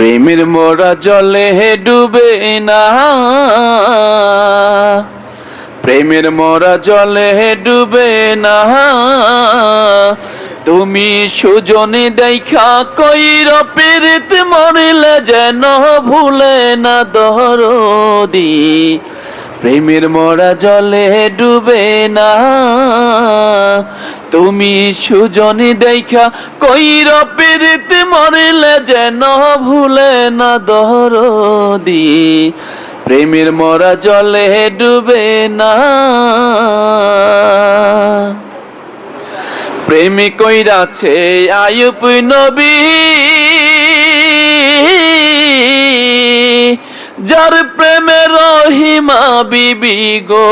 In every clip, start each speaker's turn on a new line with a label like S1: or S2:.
S1: প্রেমের মোরা জলে ডুবে না। প্রেমের মোরা জলে ডুবে না। তুমি সুজনে দেখা কইর, পীড়িত মরিলে যেন ভুলে না দরদি। প্রেমের মোরা জলে ডুবে না। তুমি সুজনে দেখা কইর পীড়িত মরিলে যেন ভুলে না দরদি। প্রেমের মরা জলে ডুবে না। প্রেমী কইরাছে আয়ুপ নবী। যার প্রেমে রহিমা বিবি গো।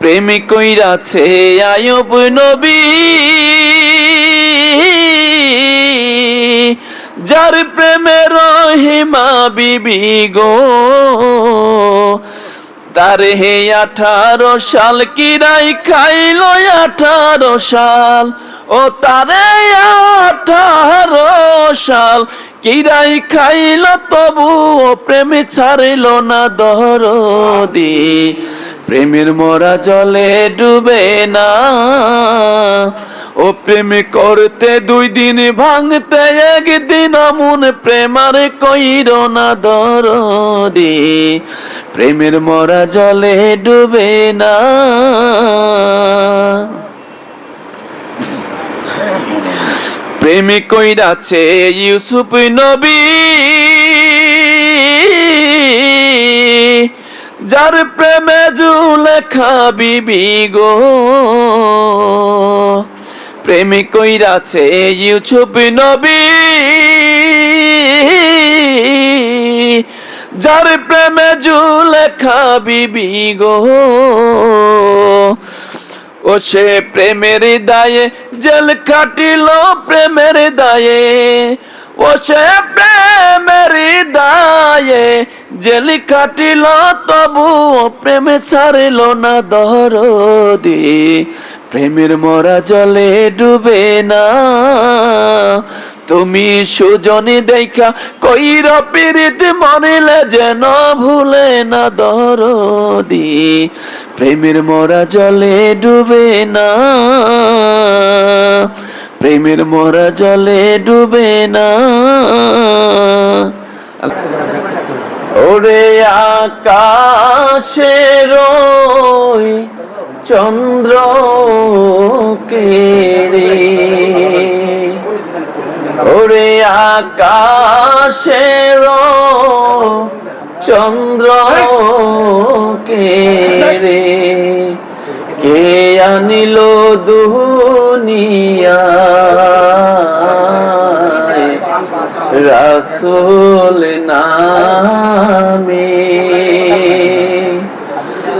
S1: প্রেমী কইরাছে আয়ুব নবী। যার প্রেমে রহিমা বিবি গো। তার হে আঠারো সাল কিরাই খাইল আঠারো সাল। ও তারে আঠারো সাল কিরাই খাইল তবু প্রেমে ছাড়িল না দরদি। প্রেমের মোরা জলে ডুবে না। ও প্রেম করতে দুই দিন ভাঙতে একদিন মন প্রেমার কইর না দরদি। প্রেমের মরা জলে ডুবে না। প্রেমে কইরাছে ইউসুফ নবী। যার প্রেমে জুলেখা বিবি গো। প্রেমে কইরাছে ইউসুফ নবী। যার প্রেমে জুলেখা বিবি গো। ও সে প্রেমের দায়ে জেল কাটিল প্রেমের দায়ে। ও সে প্রেমের দায়ে জেল কাটিল তবু প্রেমে ছাড়িল না দরদি। প্রেমের মরা জলে ডুবে না। তুমি সুজনে দেখা কইর পীড়িত মরিলে যেন ভুলে না দরদি। প্রেমের মরা জলে ডুবে না। প্রেমের মরা জলে ডুবে না। ওরে আকাশের চন্দ্র রে? ওরে আকাশের চন্দ্র রে? কে আনিল দুনিয়া রাসুল নামে।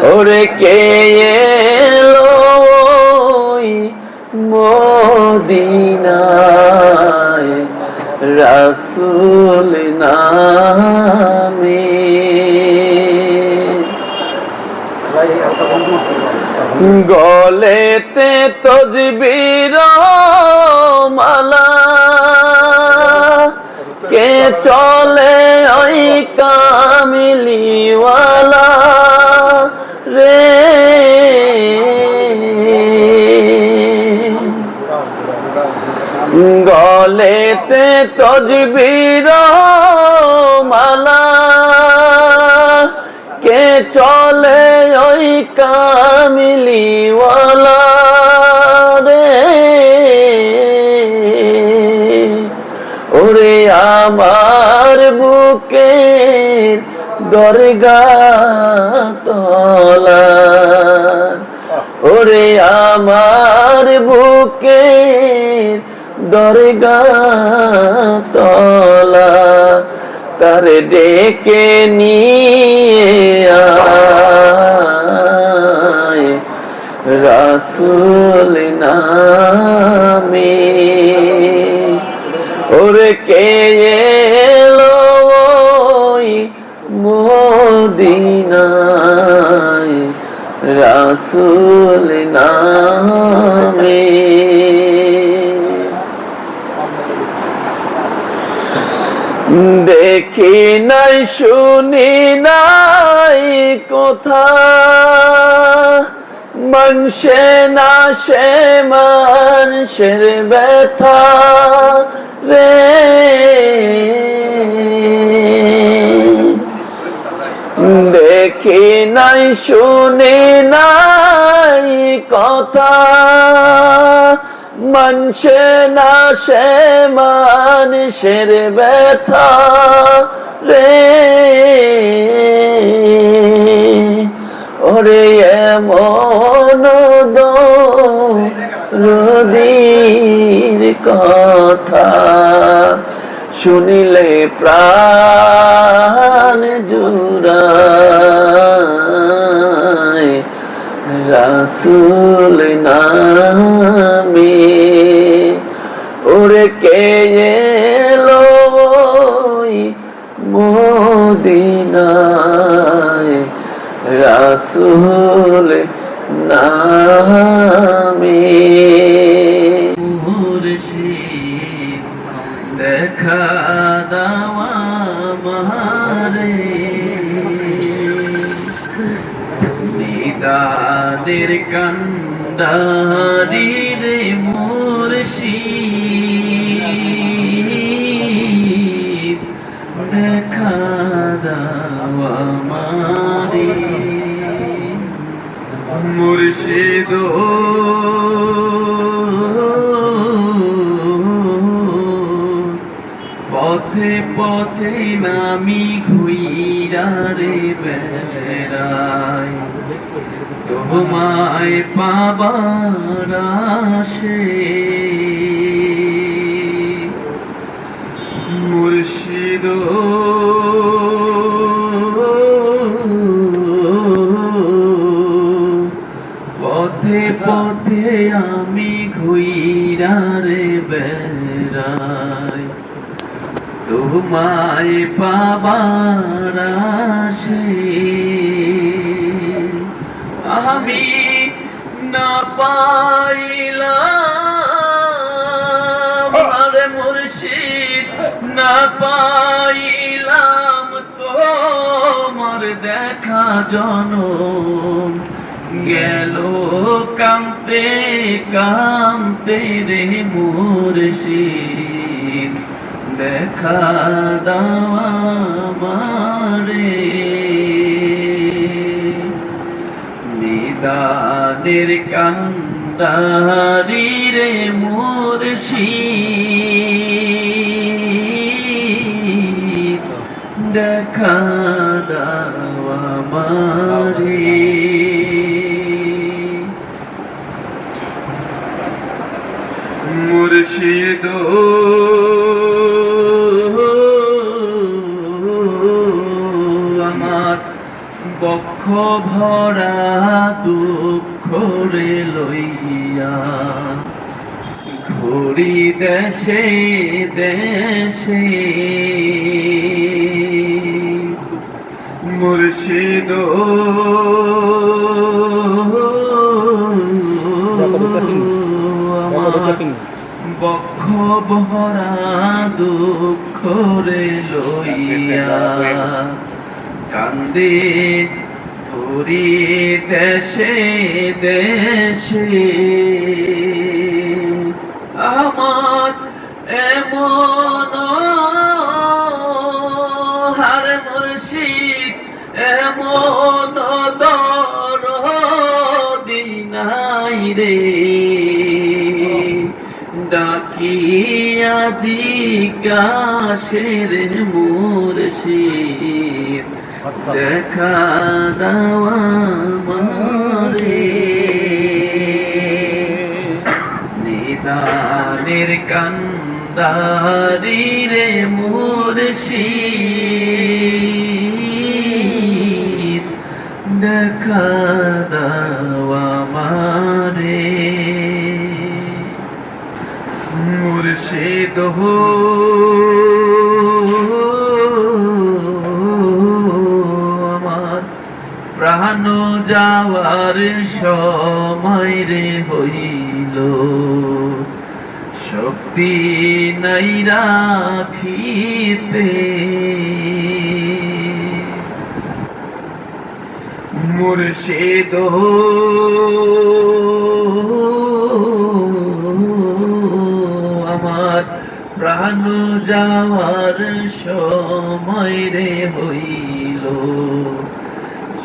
S1: ওরে কে মদিনায়? রাসুল নামে। গলেতে তজবির মালা চলে ওই কামিলিওয়ালা রে। গলেতে তজবির মালা। কে চলে ওই কামিলিওয়ালা? বুকে দরগা তলা। ওরে আমার বুকে দরগা তলা, তার ডেকে নিয়ে রাসুল নামে। ওরে কে রাসুল নামে। দেখি নাই শুনি নাই কথা। মানুষে না সে মানুষের ব্যথা রে। দেখি নাই, শুনি নাই কথা। মানুষে না সে মানুষের ব্যথা রে। ওরে এমন রদির কথা। শুনিলে প্রাণ জুড়ায়। রাসুল নামে ওরে কে এলো মদিনায়? রাসুল নামে নিদাদের কান্দারি রে মুর্শিদ। দেখা দাওয়া মারে মুর্শিদ পথে পথে নামি ঘুইরারে বেড়াই তোমায় পাবার আসে মুর্শিদ পথে পথে আমি ঘুইরারে বেড়াই। তোমায় পাবার আসে পাইলাম আরে মুর্শিদ না পাইলাম তোমার দেখা জনম গেল কামতে কামতে রে মুর্শিদ দেখা দাওয়া মারে নিদানের কান্দারি রে মুরশি দেখা দাওয়া মারে দুঃখ রে লইয়া কান্দে ধরি দেশে দেশে। আমার এমন হার মুর্শিদ, এমন দর দিনাই রে। জিজ্ঞাসের মুর্শিদ। দেখা দাওয়া মারে নিদানের কান্দারি রে মুর্শিদ। দেখা দাওয়া মুর্শিদ হো। আমার প্রাণ যাওয়ার সময় রে হইল। শক্তি নাই রাখিতে। মুর্শিদ আমার সময় রে হইল।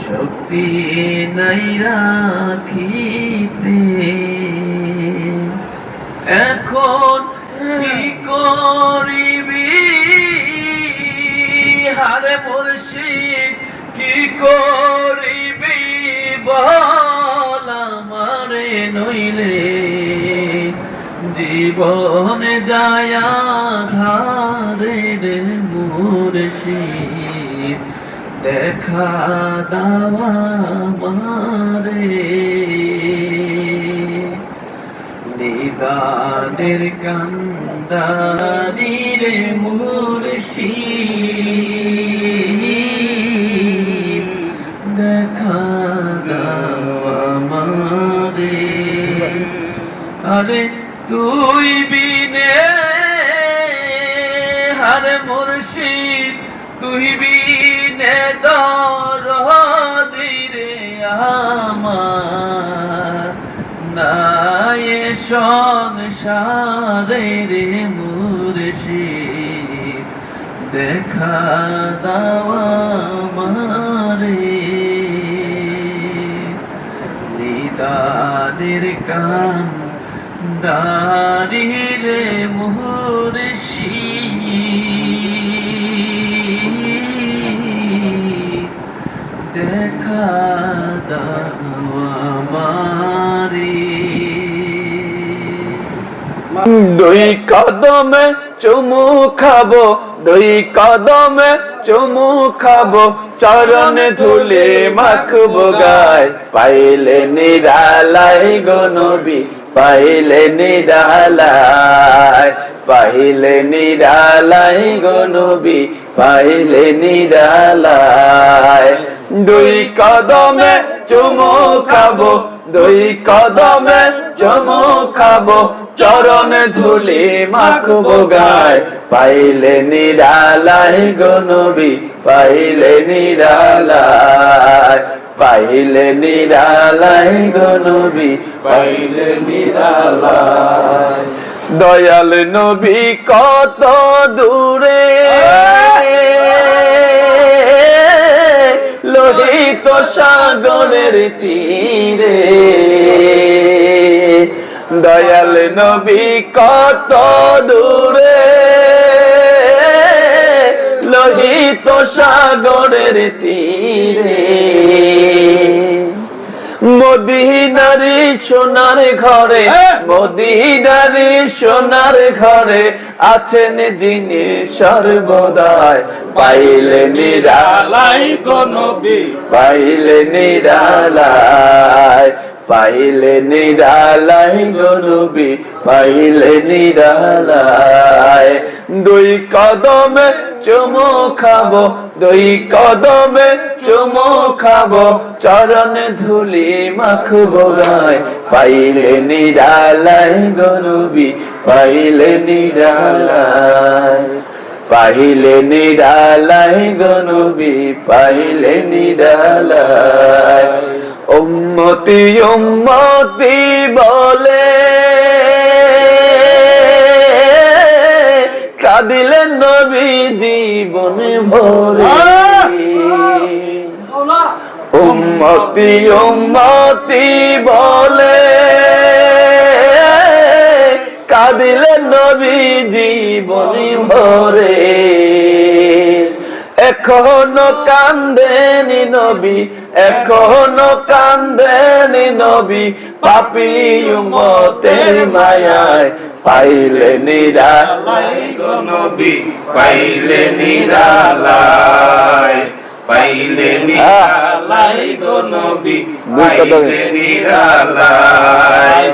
S1: শক্তি নাই রাখিতে। এখন কি করিবি? হারে মুর্শিদ কি করিবি বল আমারে নইলে? জীবনে যায়া ধারে রে মুর্শিদ। দেখা দাওয়া মারে নিদানের কান্দারি রে মুর্শি দেখা দাও মারে আরে তুই বিনে হারে মুর্শিদ তুই বিনে দর দিরে আমার। নাই সংসারে রে মুর্শিদ, দেখা দাওয়া মারে নিদানের কান দাঁড়িয়ে মুহূর্ষি। দেখা দাও দুই কদমে চুমু খাব, দুই কদমে চুমু খাব, চরণে ধুলে মাখবো গায়, পাইলে নিরালাই গনবি পাইলে নিরালাই পাইলে নিরালাই গনবি পাইলে নিরালাই দুই কদমে চুমু খাব, দুই কদমে চুমু খাব, চরণে ধুলি মাখবো গায়। পাইলে নিরালাই গনবি পাইলে নিরালাই পাইলে নিরালাই গনবি
S2: পাইলে নিরালাই।
S1: দয়াল নবী কত দূরে। লোহিত সাগরের তীরে। দয়াল নবী কত দূরে। লোহিত সাগরের তীরে। মদিনারি সোনার ঘরে মদিনারি সোনার ঘরে আছেন যিনি সর্বদায় পাইলে নিরালাই
S2: নিরালাই গনবি
S1: পাইলে নিরালাই পাইলে নিরালাই গনবি পাইলে নিরালাই। দুই কদমে চুমু খাব, দুই কদমে চুমু খাব, চরণ ধুলি মাখবো গায়। পাইলে নিরালাই গনবি পাইলে নিরালাই পাইলে নিরালাই গনবি পাইলে নিরালাই উম্মতি উম্মতি বলে কাঁদিলেন নবী জীবন ভরে। উম্মতি উম্মতি বলে। কাঁদিলেন নবী জীবন ভরে। এখনও কান্দেনি নবী, এখনও কান্দেনি নবী, পাপি উম্মতের মায়ায় পাইলে নিরা
S2: লাই গনবি পাইলে নিরালাই পাইলে নিরালাই
S1: দুই কদমে।
S2: পাইলে নিরালাই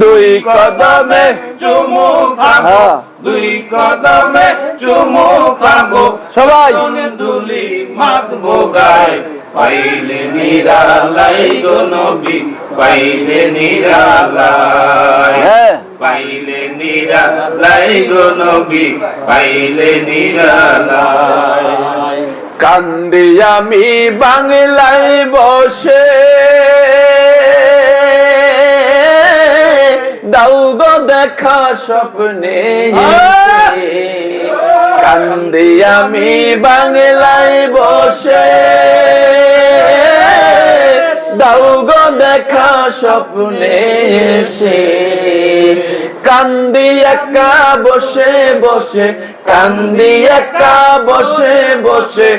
S1: দুই কদমে
S2: চুমু খাব
S1: হ্যাঁ।
S2: দুই কদমে চুমু খাব
S1: সবাই।
S2: ধুলি মাখবো গায় পাইলে নিরালাই গো নবী পাইলে নিরালায়
S1: হ্যাঁ
S2: পাইলে নিরালাই গো নবী পাইলে নিরালাই
S1: কান্দি আমি বাংলায় বসে। গো দেখা স্বপ্নে। কান্দি আমি বাংলায় বসে। দাও গো দেখা স্বপ্নে কান্দি একা বসে বসে, কান্দি একা বসে বসে,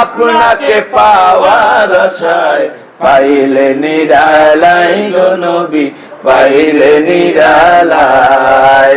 S1: আপনাকে পাওয়ার আশায় পাইলে নিরালাই গো নবী, পাইলে নিরালায়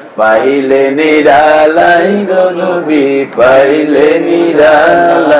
S1: পাইলে নিরালাই গনবি পাইলে নিরালাই